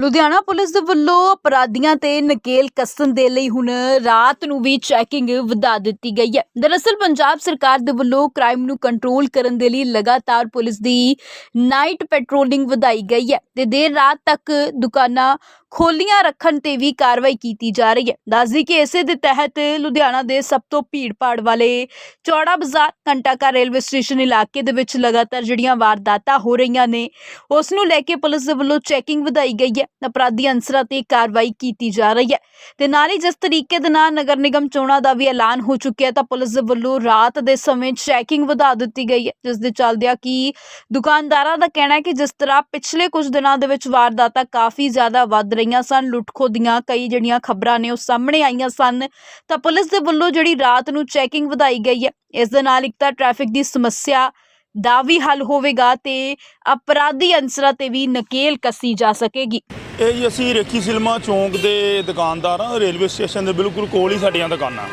Ludhiana police ਦੇ ਵੱਲੋਂ ਅਪਰਾਧੀਆਂ ਤੇ ਨਕੇਲ ਕੱਸਣ ਦੇ ਲਈ ਹੁਣ ਰਾਤ ਨੂੰ ਵੀ ਚੈਕਿੰਗ ਵਧਾ ਦਿੱਤੀ ਗਈ ਹੈ। ਦਰਅਸਲ ਪੰਜਾਬ ਸਰਕਾਰ ਦੇ ਵੱਲੋਂ ਕ੍ਰਾਈਮ ਨੂੰ ਕੰਟਰੋਲ ਕਰਨ ਦੇ ਲਈ ਲਗਾਤਾਰ ਪੁਲਿਸ ਦੀ ਨਾਈਟ ਪੈਟਰੋਲਿੰਗ ਵਧਾਈ ਗਈ ਹੈ ਤੇ ਦੇਰ ਰਾਤ ਤੱਕ ਦੁਕਾਨਾਂ ਖੋਲੀਆਂ ਰੱਖਣ ਤੇ ਵੀ ਕਾਰਵਾਈ ਕੀਤੀ ਜਾ ਰਹੀ ਹੈ। ਦੱਸਦੀ ਕਿ ਇਸੇ ਦੇ ਤਹਿਤ ਲੁਧਿਆਣਾ ਦੇ ਸਭ ਤੋਂ ਭੀੜ-ਭਾੜ ਵਾਲੇ ਚੌੜਾ ਬਾਜ਼ਾਰ ਘੰਟਾਘਰ ਰੇਲਵੇ ਸਟੇਸ਼ਨ ਇਲਾਕੇ ਦੇ ਵਿੱਚ ਲਗਾਤਾਰ ਜਿਹੜੀਆਂ ਵਾਰਦਾਤਾਂ ਹੋ ਰਹੀਆਂ ਨੇ, ਉਸ ਨੂੰ ਲੈ ਕੇ ਪੁਲਿਸ ਦੇ ਵੱਲੋਂ ਚੈਕਿੰਗ ਵਧਾਈ ਗਈ ਹੈ। ਅਪਰਾਧੀ ਅਨਸਰਾਂ ਤੇ ਕਾਰਵਾਈ ਕੀਤੀ ਜਾ ਰਹੀ ਹੈ। ਤੇ ਨਾਲ ਹੀ ਜਿਸ ਤਰੀਕੇ ਦੇ ਨਾਲ ਨਗਰ ਨਿਗਮ ਚੋਣਾਂ ਦਾ ਵੀ ਐਲਾਨ ਹੋ ਚੁੱਕਿਆ ਤਾਂ ਪੁਲਿਸ ਦੇ ਵੱਲੋਂ ਰਾਤ ਦੇ ਸਮੇਂ ਚੈਕਿੰਗ ਵਧਾ ਦਿੱਤੀ ਗਈ ਹੈ, ਜਿਸ ਦੇ ਚੱਲਦਿਆਂ ਕਿ ਦੁਕਾਨਦਾਰਾਂ ਦਾ ਕਹਿਣਾ ਹੈ ਕਿ ਜਿਸ ਤਰ੍ਹਾਂ ਪਿਛਲੇ ਕੁਝ ਦਿਨਾਂ ਦੇ ਵਿੱਚ ਵਾਰਦਾਤਾਂ ਕਾਫੀ ਜ਼ਿਆਦਾ ਵੱਧ ਰਹੀਆਂ ਸਨ ਲੁੱਟਖੋ ਦੀਆਂ ਕਈ ਜਿਹੜੀਆਂ ਖਬਰਾਂ ਨੇ ਉਹ ਸਾਹਮਣੇ ਆਈਆਂ ਸਨ। ਤਾਂ ਪੁਲਿਸ ਦੇ ਵੱਲੋਂ ਜਿਹੜੀ ਰਾਤ ਨੂੰ ਚੈਕਿੰਗ ਵਧਾਈ ਗਈ ਹੈ, ਇਸ ਦੇ ਨਾਲ ਇੱਕ ਤਾਂ ਟ੍ਰੈਫਿਕ ਦੀ ਸਮੱਸਿਆ ਦਾ ਵੀ ਹੱਲ ਹੋਵੇਗਾ ਤੇ ਅਪਰਾਧੀ ਅਨਸਰਾਂ ਤੇ ਵੀ ਨਕੇਲ ਕੱਸੀ ਜਾ ਸਕੇਗੀ। ਇਹ ਜੀ ਅਸੀਂ ਰੇਖੀ ਸਿਲਮਾ ਚੌਂਕ ਦੇ ਦੁਕਾਨਦਾਰ ਹਾਂ, ਰੇਲਵੇ ਸਟੇਸ਼ਨ ਦੇ ਬਿਲਕੁਲ ਕੋਲ ਹੀ ਸਾਡੀਆਂ ਦੁਕਾਨਾਂ।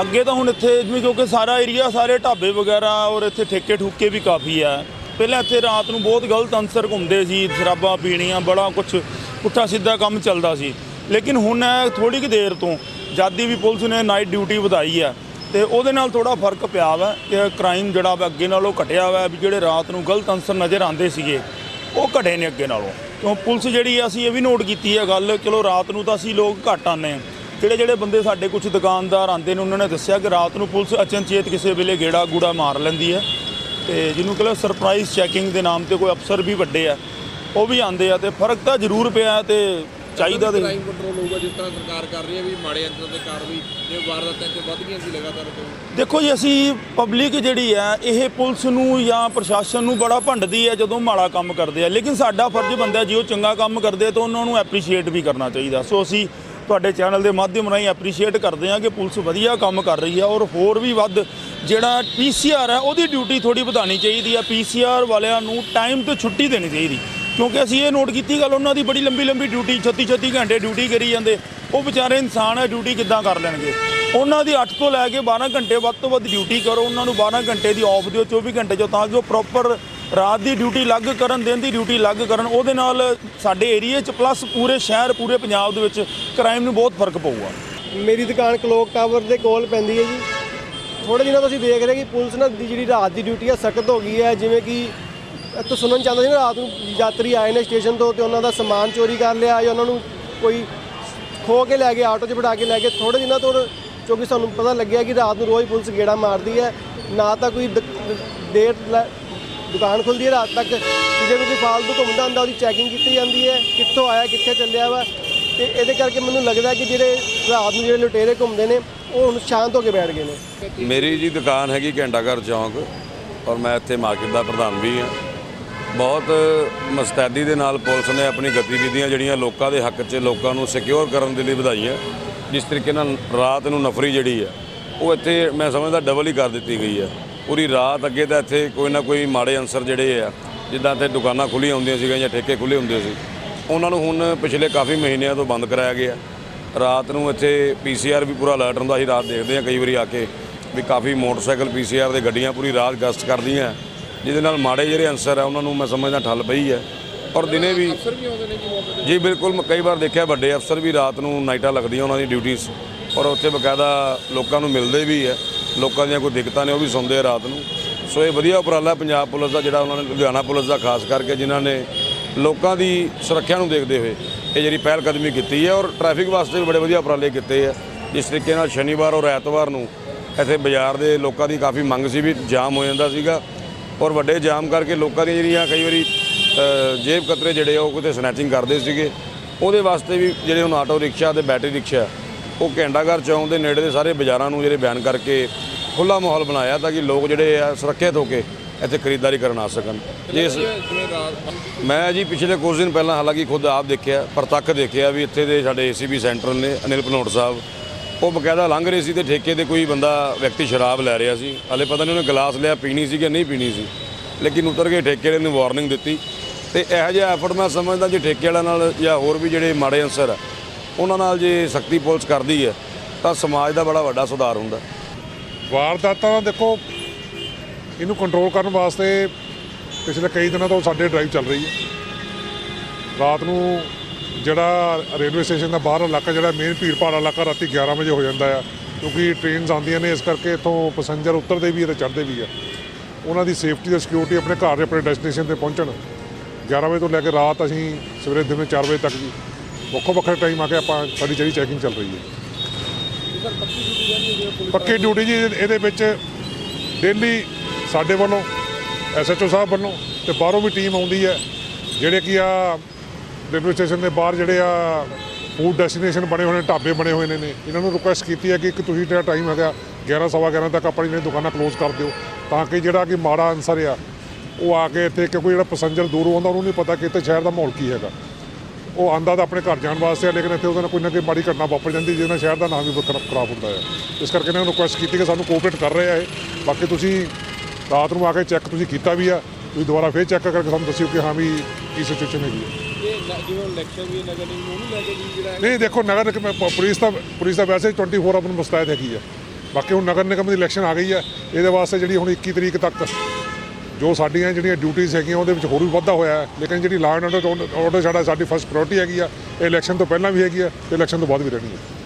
ਅੱਗੇ ਤਾਂ ਹੁਣ ਇੱਥੇ ਜਿਵੇਂ ਕਿਉਂਕਿ ਸਾਰਾ ਏਰੀਆ ਸਾਰੇ ਢਾਬੇ ਵਗੈਰਾ ਔਰ ਇੱਥੇ ਠੇਕੇ ਠੁੱਕੇ ਵੀ ਕਾਫੀ ਆ ਪਹਿਲਾਂ ਇੱਥੇ ਰਾਤ ਨੂੰ ਬਹੁਤ ਗਲਤ ਅੰਸਰ ਘੁੰਮਦੇ ਸੀ, ਸ਼ਰਾਬਾਂ ਪੀਣੀਆਂ, ਬੜਾ ਕੁਝ ਪੁੱਠਾ ਸਿੱਧਾ ਕੰਮ ਚੱਲਦਾ ਸੀ। ਲੇਕਿਨ ਹੁਣ ਥੋੜੀ ਕੁ ਦੇਰ ਤੋਂ ਜਾਦੀ ਵੀ ਪੁਲਿਸ ਨੇ ਨਾਈਟ ਡਿਊਟੀ ਵਧਾਈ ਆ ਤੇ ਉਹਦੇ ਨਾਲ ਥੋੜਾ ਫ਼ਰਕ ਪਿਆ ਵਾ ਕਿ ਕ੍ਰਾਈਮ ਜਿਹੜਾ ਵਾ ਅੱਗੇ ਨਾਲੋਂ ਘਟਿਆ ਵਾ ਵੀ ਜਿਹੜੇ ਰਾਤ ਨੂੰ ਗਲਤ ਅਨਸਰ ਨਜ਼ਰ ਆਉਂਦੇ ਸੀਗੇ ਉਹ ਘਟੇ ਨੇ ਅੱਗੇ ਨਾਲੋਂ। ਕਿਉਂ ਪੁਲਿਸ ਜਿਹੜੀ ਆ, ਅਸੀਂ ਇਹ ਵੀ ਨੋਟ ਕੀਤੀ ਹੈ ਗੱਲ ਚਲੋ ਰਾਤ ਨੂੰ ਤਾਂ ਅਸੀਂ ਲੋਕ ਘੱਟ ਆਉਂਦੇ ਹਾਂ ਜਿਹੜੇ ਜਿਹੜੇ ਬੰਦੇ ਸਾਡੇ ਕੁਝ ਦੁਕਾਨਦਾਰ ਆਉਂਦੇ ਨੇ ਉਹਨਾਂ ਨੇ ਦੱਸਿਆ ਕਿ ਰਾਤ ਨੂੰ ਪੁਲਿਸ ਅਚਨਚੇਤ ਕਿਸੇ ਵੇਲੇ ਗੇੜਾ ਗੂੜਾ ਮਾਰ ਲੈਂਦੀ ਹੈ ਤੇ ਜਿਹਨੂੰ ਕਹਿੰਦੇ ਸਰਪ੍ਰਾਈਜ਼ ਚੈਕਿੰਗ ਦੇ ਨਾਮ ਤੇ ਕੋਈ ਅਫਸਰ ਵੀ ਵੱਡੇ ਆ। ਉਹ ਵੀ ਆਉਂਦੇ ਆ ਤੇ ਫ਼ਰਕ ਤਾਂ ਜ਼ਰੂਰ ਪਿਆ ਤੇ ਚਾਹੀਦਾ ਤੇ। ਕ੍ਰਾਈਮ ਕੰਟਰੋਲ ਹੋਊਗਾ ਜਿਸ ਤਰ੍ਹਾਂ ਸਰਕਾਰ ਕਰ ਰਹੀ ਹੈ ਵੀ ਮਾੜੇ ਅੰਸਰ ਤੇ ਕਾਰਵਾਈ ਜੇ ਵਾਰਦਾਤਾਂ ਤੇ ਵੱਧ ਗਈਆਂ ਸੀ ਲਗਾਤਾਰ ਤੋਂ। ਦੇਖੋ ਜੀ ਅਸੀਂ ਪਬਲਿਕ ਜਿਹੜੀ ਹੈ ਇਹ ਪੁਲਿਸ ਨੂੰ ਜਾਂ ਪ੍ਰਸ਼ਾਸਨ ਨੂੰ ਬੜਾ ਭੰਡਦੀ ਹੈ ਜਦੋਂ ਮਾੜਾ ਕੰਮ ਕਰਦੇ ਆ। ਲੇਕਿਨ ਸਾਡਾ ਫਰਜ਼ ਬਣਦਾ ਜੇ ਉਹ ਚੰਗਾ ਕੰਮ ਕਰਦੇ ਤਾਂ ਉਹਨਾਂ ਨੂੰ ਐਪਰੀਸ਼ੀਏਟ ਵੀ ਕਰਨਾ ਚਾਹੀਦਾ। ਸੋ ਅਸੀਂ ਤੁਹਾਡੇ ਚੈਨਲ ਦੇ ਮਾਧਿਅਮ ਰਾਹੀਂ ਐਪਰੀਸ਼ੀਏਟ ਕਰਦੇ ਹਾਂ ਕਿ ਪੁਲਿਸ ਵਧੀਆ ਕੰਮ ਕਰ ਰਹੀ ਹੈ ਔਰ ਹੋਰ ਵੀ ਵੱਧ ਜਿਹੜਾ ਪੀਸੀਆਰ ਹੈ ਉਹਦੀ ਡਿਊਟੀ ਥੋੜੀ ਵਧਾਣੀ ਚਾਹੀਦੀ ਹੈ। ਪੀਸੀਆਰ ਵਾਲਿਆਂ ਨੂੰ ਟਾਈਮ ਤੇ ਛੁੱਟੀ ਦੇਣੀ ਚਾਹੀਦੀ। ਕਿਉਂਕਿ ਅਸੀਂ ਇਹ ਨੋਟ ਕੀਤੀ ਗੱਲ, ਉਹਨਾਂ ਦੀ ਬੜੀ ਲੰਬੀ ਲੰਬੀ ਡਿਊਟੀ 36 36 ਘੰਟੇ ਡਿਊਟੀ ਕਰੀ ਜਾਂਦੇ। ਉਹ ਵਿਚਾਰੇ ਇਨਸਾਨ ਹੈ ਡਿਊਟੀ ਕਿੱਦਾਂ ਕਰ ਲੈਣਗੇ? ਉਹਨਾਂ ਦੀ 8 ਤੋਂ ਲੈ ਕੇ 12 ਘੰਟੇ ਵੱਧ ਤੋਂ ਵੱਧ ਡਿਊਟੀ ਕਰੋ, ਉਹਨਾਂ ਨੂੰ 12 ਘੰਟੇ ਦੀ ਆਫ ਦਿਓ 24 ਘੰਟੇ ਜੋ ਤਾਂ ਕਿ ਉਹ ਪ੍ਰੋਪਰ ਰਾਤ ਦੀ ਡਿਊਟੀ ਲੱਗ ਕਰਨ, ਦਿਨ ਦੀ ਡਿਊਟੀ ਲੱਗ ਕਰਨ। ਉਹਦੇ ਨਾਲ ਸਾਡੇ ਏਰੀਏ 'ਚ ਪਲੱਸ ਪੂਰੇ ਸ਼ਹਿਰ, ਪੂਰੇ ਪੰਜਾਬ ਦੇ ਵਿੱਚ ਕ੍ਰਾਈਮ ਨੂੰ ਬਹੁਤ ਫ਼ਰਕ ਪਊਗਾ। ਮੇਰੀ ਦੁਕਾਨ ਕਲੋਕ ਟਾਵਰ ਦੇ ਕੋਲ ਪੈਂਦੀ ਹੈ ਜੀ। ਥੋੜੇ ਦਿਨਾਂ ਤੋਂ ਅਸੀਂ ਦੇਖ ਰਹੇ ਕਿ ਪੁਲਿਸ ਨਾਲ ਦੀ ਜਿਹੜੀ ਰਾਤ ਦੀ ਡਿਊਟੀ ਹੈ ਸਖਤ ਹੋ ਗਈ ਹੈ। ਜਿਵੇਂ ਕਿ ਇੱਥੋਂ ਸੁਣਨ ਚਾਹੁੰਦਾ ਸੀ ਨਾ, ਰਾਤ ਨੂੰ ਯਾਤਰੀ ਆਏ ਨੇ ਸਟੇਸ਼ਨ ਤੋਂ ਤੇ ਉਹਨਾਂ ਦਾ ਸਮਾਨ ਚੋਰੀ ਕਰ ਲਿਆ ਜਾਂ ਉਹਨਾਂ ਨੂੰ ਕੋਈ ਖੋ ਕੇ ਲੈ ਗਿਆ ਆਟੋ 'ਚ ਬਿਠਾ ਕੇ ਲੈ ਕੇ ਥੋੜੇ ਦਿਨਾਂ ਤੋਂ ਕਿਉਂਕਿ ਸਾਨੂੰ ਪਤਾ ਲੱਗਿਆ ਕਿ ਰਾਤ ਨੂੰ ਰੋਜ਼ ਪੁਲਿਸ ਗੇੜਾ ਮਾਰਦੀ ਹੈ। ਨਾ ਤਾਂ ਕੋਈ ਦ- ਦੇਰ ਲੈ- ਦੁਕਾਨ ਖੁੱਲਦੀ ਹੈ, ਰਾਤ ਤੱਕ ਤੇ ਜੇ ਕੋਈ ਫਾਲਤੂ ਘੁੰਮਦਾ ਹੁੰਦਾ, ਉਹਦੀ ਚੈਕਿੰਗ ਕੀਤੀ ਜਾਂਦੀ ਹੈ, ਕਿੱਥੋਂ ਆਇਆ, ਕਿੱਥੇ ਚੱਲਿਆ ਵਾ। ਤੇ ਇਹਦੇ ਕਰਕੇ ਮੈਨੂੰ ਲੱਗਦਾ ਕਿ ਜਿਹੜੇ ਰਾਤ ਨੂੰ ਜਿਹੜੇ ਲੁਟੇਰੇ ਘੁੰਮਦੇ ਨੇ, ਉਹ ਹੁਣ ਸ਼ਾਂਤ ਹੋ ਕੇ ਬੈਠ ਗਏ ਨੇ। ਮੇਰੀ ਜੀ ਦੁਕਾਨ ਹੈਗੀ ਘੰਟਾਘਰ ਚੌਂਕ, ਔਰ ਮੈਂ ਇੱਥੇ ਮਾਰਕੀਟ ਦਾ ਪ੍ਰਧਾਨ ਵੀ ਹਾਂ। ਬਹੁਤ ਮਸਤੈਦੀ ਦੇ ਨਾਲ ਪੁਲਿਸ ਨੇ ਆਪਣੀ ਗਤੀਵਿਧੀਆਂ ਜਿਹੜੀਆਂ ਲੋਕਾਂ ਦੇ ਹੱਕ 'ਚ ਲੋਕਾਂ ਨੂੰ ਸਿਕਿਉਰ ਕਰਨ ਦੇ ਲਈ ਵਧਾਈਆਂ, ਜਿਸ ਤਰੀਕੇ ਨਾਲ ਰਾਤ ਨੂੰ ਨਫਰੀ ਜਿਹੜੀ ਹੈ ਉਹ ਇੱਥੇ ਮੈਂ ਸਮਝਦਾ ਡਬਲ ਹੀ ਕਰ ਦਿੱਤੀ ਗਈ ਹੈ ਪੂਰੀ ਰਾਤ ਅੱਗੇ ਤਾਂ ਇੱਥੇ ਕੋਈ ਨਾ ਕੋਈ ਮਾੜੇ ਅਨਸਰ ਜਿਹੜੇ ਆ, ਜਿੱਦਾਂ ਇੱਥੇ ਦੁਕਾਨਾਂ ਖੁੱਲੀਆਂ ਹੁੰਦੀਆਂ ਸੀਗੀਆਂ ਜਾਂ ਠੇਕੇ ਖੁੱਲੇ ਹੁੰਦੇ ਸੀ, ਉਹਨਾਂ ਨੂੰ ਹੁਣ ਪਿਛਲੇ ਕਾਫੀ ਮਹੀਨਿਆਂ ਤੋਂ ਬੰਦ ਕਰਾਇਆ ਗਿਆ। ਰਾਤ ਨੂੰ ਇੱਥੇ ਪੀਸੀਆਰ ਵੀ ਪੂਰਾ ਅਲਰਟ ਹੁੰਦਾ ਸੀ, ਰਾਤ ਦੇਖਦੇ ਆ ਕਈ ਵਾਰੀ ਆ ਕੇ ਵੀ ਕਾਫੀ ਮੋਟਰਸਾਈਕਲ ਪੀਸੀਆਰ ਦੇ ਗੱਡੀਆਂ ਪੂਰੀ ਰਾਤ ਗਸ਼ਤ ਕਰਦੀਆਂ। ਜਿਹਦੇ ਨਾਲ ਮਾੜੇ ਜਿਹੜੇ ਅਨਸਰ ਆ ਉਹਨਾਂ ਨੂੰ ਮੈਂ ਸਮਝਦਾ ਠੱਲ ਪਈ ਹੈ। ਔਰ ਦਿਨੇ ਵੀ ਅਫਸਰ ਵੀ ਆਉਂਦੇ ਨੇ ਜੀ ਮੌਕੇ ਤੇ। ਜੀ ਬਿਲਕੁਲ ਮੈਂ ਕਈ ਵਾਰ ਦੇਖਿਆ ਵੱਡੇ ਅਫਸਰ ਵੀ ਰਾਤ ਨੂੰ ਨਾਈਟਾਂ ਲੱਗਦੀਆਂ ਉਹਨਾਂ ਦੀ ਡਿਊਟੀਆਂ ਔਰ ਉੱਥੇ ਬਕਾਇਦਾ ਲੋਕਾਂ ਨੂੰ ਮਿਲਦੇ ਵੀ ਹੈ। ਲੋਕਾਂ ਦੀਆਂ ਕੋਈ ਦਿੱਕਤਾਂ ਨੇ ਉਹ ਵੀ ਸੁਣਦੇ ਆ ਰਾਤ ਨੂੰ। ਸੋ ਇਹ ਵਧੀਆ ਉਪਰਾਲਾ ਪੰਜਾਬ ਪੁਲਿਸ ਦਾ ਜਿਹੜਾ ਉਹਨਾਂ ਨੇ ਲੁਧਿਆਣਾ ਪੁਲਿਸ ਦਾ ਖਾਸ ਕਰਕੇ ਜਿਨ੍ਹਾਂ ਨੇ ਲੋਕਾਂ ਦੀ ਸੁਰੱਖਿਆ ਨੂੰ ਦੇਖਦੇ ਹੋਏ ਇਹ ਜਿਹੜੀ ਪਹਿਲ ਕਦਮੀ ਕੀਤੀ ਹੈ। ਔਰ ਟ੍ਰੈਫਿਕ ਵਾਸਤੇ ਵੀ ਬੜੇ ਵਧੀਆ ਉਪਰਾਲੇ ਕੀਤੇ ਆ। ਜਿਸ ਤਰੀਕੇ ਨਾਲ ਸ਼ਨੀਵਾਰ ਔਰ ਐਤਵਾਰ ਨੂੰ ਇੱਥੇ ਬਾਜ਼ਾਰ ਦੇ ਲੋਕਾਂ ਦੀ ਕਾਫੀ ਮੰਗ ਸੀ ਵੀ ਜਾਮ ਹੋ ਜਾਂਦਾ ਸੀਗਾ। ਔਰ ਵੱਡੇ ਜਾਮ ਕਰਕੇ ਲੋਕਾਂ ਦੀਆਂ ਜਿਹੜੀਆਂ ਕਈ ਵਾਰੀ ਜੇਬ ਕਤਰੇ ਜਿਹੜੇ ਆ ਉਹ ਕਿਤੇ ਸਨੈਚਿੰਗ ਕਰਦੇ ਸੀਗੇ। ਉਹਦੇ ਵਾਸਤੇ ਵੀ ਜਿਹੜੇ ਹੁਣ ਆਟੋ ਰਿਕਸ਼ਾ ਤੇ ਬੈਟਰੀ ਰਿਕਸ਼ਾ ਉਹ ਘੰਟਾਘਰ ਚੌਂਕ ਦੇ ਨੇੜੇ ਦੇ ਸਾਰੇ ਬਾਜ਼ਾਰਾਂ ਨੂੰ ਜਿਹੜੇ ਬਿਆਨ ਕਰਕੇ ਖੁੱਲਾ ਮਾਹੌਲ ਬਣਾਇਆ ਤਾਂ ਕਿ ਲੋਕ ਜਿਹੜੇ ਆ ਸੁਰੱਖਿਅਤ ਹੋ ਕੇ ਇੱਥੇ ਖਰੀਦਦਾਰੀ ਕਰਨ ਆ ਸਕਣ। ਰਾਤ ਮੈਂ ਜੀ ਪਿਛਲੇ ਕੁਝ ਦਿਨ ਪਹਿਲਾਂ ਹਾਲਾਂਕਿ ਖੁਦ ਆਪ ਦੇਖਿਆ ਪ੍ਰਤੱਖ ਦੇਖਿਆ ਵੀ ਇੱਥੇ ਦੇ ਸਾਡੇ ਏਸੀਬੀ ਸੈਂਟਰ ਨੇ ਅਨਿਲ ਭਨੋਟ ਸਾਹਿਬ। ਉਹ ਬਕਾਇਦਾ ਲੰਘ ਰਹੇ ਸੀ ਤੇ ਠੇਕੇ ਤੇ ਕੋਈ ਬੰਦਾ ਵਿਅਕਤੀ ਸ਼ਰਾਬ ਲੈ ਰਿਹਾ ਸੀ। ਹਲੇ ਪਤਾ ਨਹੀਂ ਉਹਨੇ ਗਲਾਸ ਲਿਆ, ਪੀਣੀ ਸੀ ਕਿ ਨਹੀਂ ਪੀਣੀ ਸੀ। ਲੇਕਿਨ ਉਤਰ ਕੇ ਠੇਕੇ ਵਾਲੇ ਨੇ ਵਾਰਨਿੰਗ ਦਿੱਤੀ। ਤੇ ਇਹੋ ਜਿਹਾ ਐਫਰਟ ਮੈਂ ਸਮਝਦਾ ਜੇ ਠੇਕੇ ਵਾਲਿਆਂ ਨਾਲ ਜਾਂ ਹੋਰ ਵੀ ਜਿਹੜੇ ਮਾੜੇ ਅਨਸਰ ਆ, ਉਹਨਾਂ ਨਾਲ ਜੇ ਸਖਤੀ ਪੁਲਿਸ ਕਰਦੀ ਹੈ ਤਾਂ ਸਮਾਜ ਦਾ ਬੜਾ ਵੱਡਾ ਸੁਧਾਰ ਹੁੰਦਾ। ਵਾਰਦਾਤਾਂ ਦੇਖੋ, ਇਹਨੂੰ ਕੰਟਰੋਲ ਕਰਨ ਵਾਸਤੇ ਪਿਛਲੇ ਕਈ ਦਿਨਾਂ ਤੋਂ ਸਾਡੇ ਡਰਾਈਵ ਚੱਲ ਰਹੀ ਹੈ। ਰਾਤ ਨੂੰ ਜਿਹੜਾ ਰੇਲਵੇ ਸਟੇਸ਼ਨ ਦਾ ਬਾਹਰ ਇਲਾਕਾ, ਜਿਹੜਾ ਮੇਨ ਭੀੜ ਭਾੜ ਇਲਾਕਾ ਰਾਤੀ 11 ਵਜੇ ਹੋ ਜਾਂਦਾ ਆ, ਕਿਉਂਕਿ ਟ੍ਰੇਨਸ ਆਉਂਦੀਆਂ ਨੇ, ਇਸ ਕਰਕੇ ਇੱਥੋਂ ਪੈਸੇਂਜਰ ਉਤਰਦੇ ਵੀ ਆ ਤੇ ਚੜ੍ਹਦੇ ਵੀ ਆ। ਉਹਨਾਂ ਦੀ ਸੇਫਟੀ ਤੇ ਸਿਕਿਉਰਿਟੀ ਆਪਣੇ ਘਰ ਦੇ ਆਪਣੇ ਡੈਸਟੀਨੇਸ਼ਨ ਤੇ ਪਹੁੰਚਣ। 11 ਵਜੇ ਤੋਂ ਲੈ ਕੇ ਰਾਤ ਅਸੀਂ ਸਵੇਰੇ ਦਿਨ 4 ਵਜੇ ਤੱਕ ਜੀ, ਵੱਖੋ ਵੱਖਰੇ ਟਾਈਮ ਆ ਕੇ ਆਪਾਂ ਸਾਡੀ ਜਿਹੜੀ ਚੈਕਿੰਗ ਚੱਲ ਰਹੀ ਹੈ। ਪੱਕੀ ਡਿਊਟੀ ਜੀ, ਇਹਦੇ ਇਹਦੇ ਵਿੱਚ ਡੇਲੀ ਸਾਡੇ ਵੱਲੋਂ ਐਸਐਚਓ ਸਾਹਿਬ ਵੱਲੋਂ ਤੇ ਬਾਹਰੋਂ ਵੀ ਟੀਮ ਆਉਂਦੀ ਹੈ। ਜਿਹੜੇ ਕੀ ਆ ਰੇਲਵੇ ਸਟੇਸ਼ਨ ਦੇ ਬਾਹਰ ਜਿਹੜੇ ਆ ਫੂਡ ਡੈਸਟੀਨੇਸ਼ਨ ਬਣੇ ਹੋਏ ਨੇ, ਢਾਬੇ ਬਣੇ ਹੋਏ ਨੇ ਇਹਨਾਂ ਨੂੰ ਰਿਕੁਐਸਟ ਕੀਤੀ ਹੈ ਕਿ ਇੱਕ ਤੁਸੀਂ ਜਿਹੜਾ ਟਾਈਮ ਹੈਗਾ 11 ਸਵਾ 11 ਤੱਕ ਆਪਣੀ ਜਿਹੜੀਆਂ ਦੁਕਾਨਾਂ ਕਲੋਜ਼ ਕਰ ਦਿਓ, ਤਾਂ ਕਿ ਜਿਹੜਾ ਕਿ ਮਾੜਾ ਅਨਸਰ ਆ, ਉਹ ਆ ਕੇ ਇੱਥੇ ਕਿਉਂਕਿ ਜਿਹੜਾ ਪੈਸੇਂਜਰ ਦੂਰੋਂ ਆਉਂਦਾ ਉਹਨੂੰ ਨਹੀਂ ਪਤਾ ਕਿ ਇੱਥੇ ਸ਼ਹਿਰ ਦਾ ਮਾਹੌਲ ਕੀ ਹੈਗਾ। ਉਹ ਆਂਦਾ ਤਾਂ ਆਪਣੇ ਘਰ ਜਾਣ ਵਾਸਤੇ ਆ, ਲੇਕਿਨ ਇੱਥੇ ਉਹਦੇ ਨਾਲ ਕੋਈ ਨਾ ਕੋਈ ਮਾੜੀ ਘਟਨਾ ਵਾਪਰ ਜਾਂਦੀ, ਜਿਹਦੇ ਨਾਲ ਸ਼ਹਿਰ ਦਾ ਨਾਮ ਵੀ ਬਹੁਤ ਖਰਾ- ਖਰਾਬ ਹੁੰਦਾ ਹੈ ਇਸ ਕਰਕੇ ਇਹਨਾਂ ਨੂੰ ਰਿਕੁਐਸਟ ਕੀਤੀ ਕਿ ਸਾਨੂੰ ਕੋਆਪਰੇਟ ਕਰ ਰਹੇ ਆ ਇਹ। ਬਾਕੀ ਤੁਸੀਂ ਰਾਤ ਨੂੰ ਆ ਕੇ ਚੈੱਕ ਤੁਸੀਂ ਕੀਤਾ ਵੀ ਆ, ਤੁਸੀਂ ਦੁਬਾਰਾ ਫੇਰ ਚੈੱਕ ਕਰਕੇ ਸਾਨੂੰ ਦੱਸਿਓ ਕਿ ਹਾਂ ਵੀ ਕੀ ਸਿਚੁਏਸ਼ਨ ਹੈਗੀ ਹੈ ਜਿਵੇਂ ਇਲੈਕਸ਼ਨ ਵੀ ਨਗਰ ਨਿਗਮ ਉਹਨੂੰ ਲੈ ਕੇ ਜਿਹੜਾ ਨਹੀਂ, ਦੇਖੋ, ਨਗਰ ਨਿਗਮ ਪੁਲਿਸ ਦਾ ਪੁਲਿਸ ਦਾ ਵੈਸੇ ਹੀ 24 ਆਵਰ ਮੁਸਤੈਦ ਹੈਗੀ ਆ। ਬਾਕੀ ਹੁਣ ਨਗਰ ਨਿਗਮ ਦੀ ਇਲੈਕਸ਼ਨ ਆ ਗਈ ਹੈ ਇਹਦੇ ਵਾਸਤੇ ਜਿਹੜੀ ਹੁਣ 21 ਤਰੀਕ ਤੱਕ ਜੋ ਸਾਡੀਆਂ ਜਿਹੜੀਆਂ ਡਿਊਟੀਆਂ ਹੈਗੀਆਂ, ਉਹਦੇ ਵਿੱਚ ਹੋਰ ਵੀ ਵਾਧਾ ਹੋਇਆ ਹੈ। ਲੇਕਿਨ ਜਿਹੜੀ ਲਾਅ ਐਂਡ ਆਰਡਰ ਸਾਡਾ ਸਾਡੀ ਫਸਟ ਪ੍ਰਾਇੋਰਟੀ ਹੈਗੀ ਆ, ਇਹ ਇਲੈਕਸ਼ਨ ਤੋਂ ਪਹਿਲਾਂ ਵੀ ਹੈਗੀ ਆ, ਤੇ ਇਲੈਕਸ਼ਨ ਤੋਂ ਬਾਅਦ ਵੀ ਰਹਿਣੀ ਹੈ